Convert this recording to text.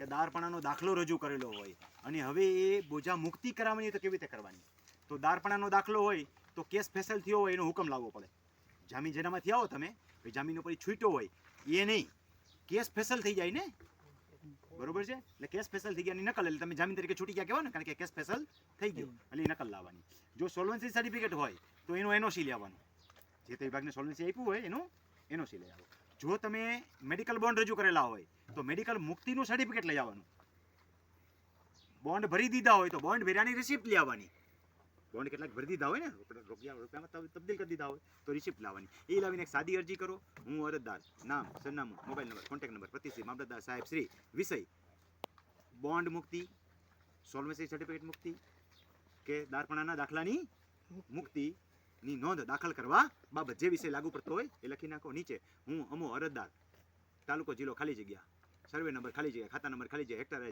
કે દારપણાનો દાખલો રજૂ કરેલો હોય અને હવે એ બોજા મુક્તિ કરાવવાની તો કેવી રીતે કરવાની? તો દારપણાનો દાખલો હોય તો કેસ ફેસલ થયો હોય એનો હુકમ લાવવો પડે. જામીન જેનામાંથી આવો તમે જામીન ઉપર છૂટ્યો હોય, એ નહીં. કેસ ફેસલ થઈ જાય ને? બરોબર છે? એટલે કેસ ફેસલ થઈ ગયાની નકલ, એટલે તમે જામીન તરીકે છૂટી ગયા કહેવાય ને કારણ કે કેસ ફેસલ થઈ ગયો, એટલે નકલ લાવવાની. જો સોલ્વન્સી સર્ટિફિકેટ હોય, તો એનો એનઓસી લેવાનું. જે તે વિભાગને સોલ્વન્સી આપ્યું હોય, એનું એનઓસી લઈ આવો જો તમે મેડિકલ બોન્ડ રજૂ કરેલા હોય તો મેડિકલ મુક્તિનું સર્ટિફિકેટ લઈ આવવાનું. બોન્ડ ભરી દીધા હોય તો બોન્ડ ભર્યાની રિસિપ્ટ લઈ આવવાની. બોન્ડ કેટલાક ભરી દીધા હોય ને, રૂપિયા રૂપિયામાં તબદીલ કરી દીધા હોય, તો રિસિપ્ટ લાવવાની. એ લાવીને એક સાદી અરજી કરો. હું અરજદાર, નામ, સરનામું મોબાઈલ નંબર કોન્ટેક્ટ નંબર પ્રતિશ્રી મામલતદાર સાહેબ, શ્રી, વિષય. બોન્ડ મુક્તિ સોલ્વન્સી સર્ટિફિકેટ મુક્તિ કે દારપણાના દાખલાની મુક્તિની નોંધ દાખલ કરવા બાબત જે વિષય લાગુ પડતો હોય એ લખી નાખો નીચે. હું અમો અરજદાર, તાલુકો જિલ્લો ખાલી જગ્યા. સર્વે નંબર ખાલી જગ્યા ખાતા નંબર ખાલી જગ્યા હેક્ટર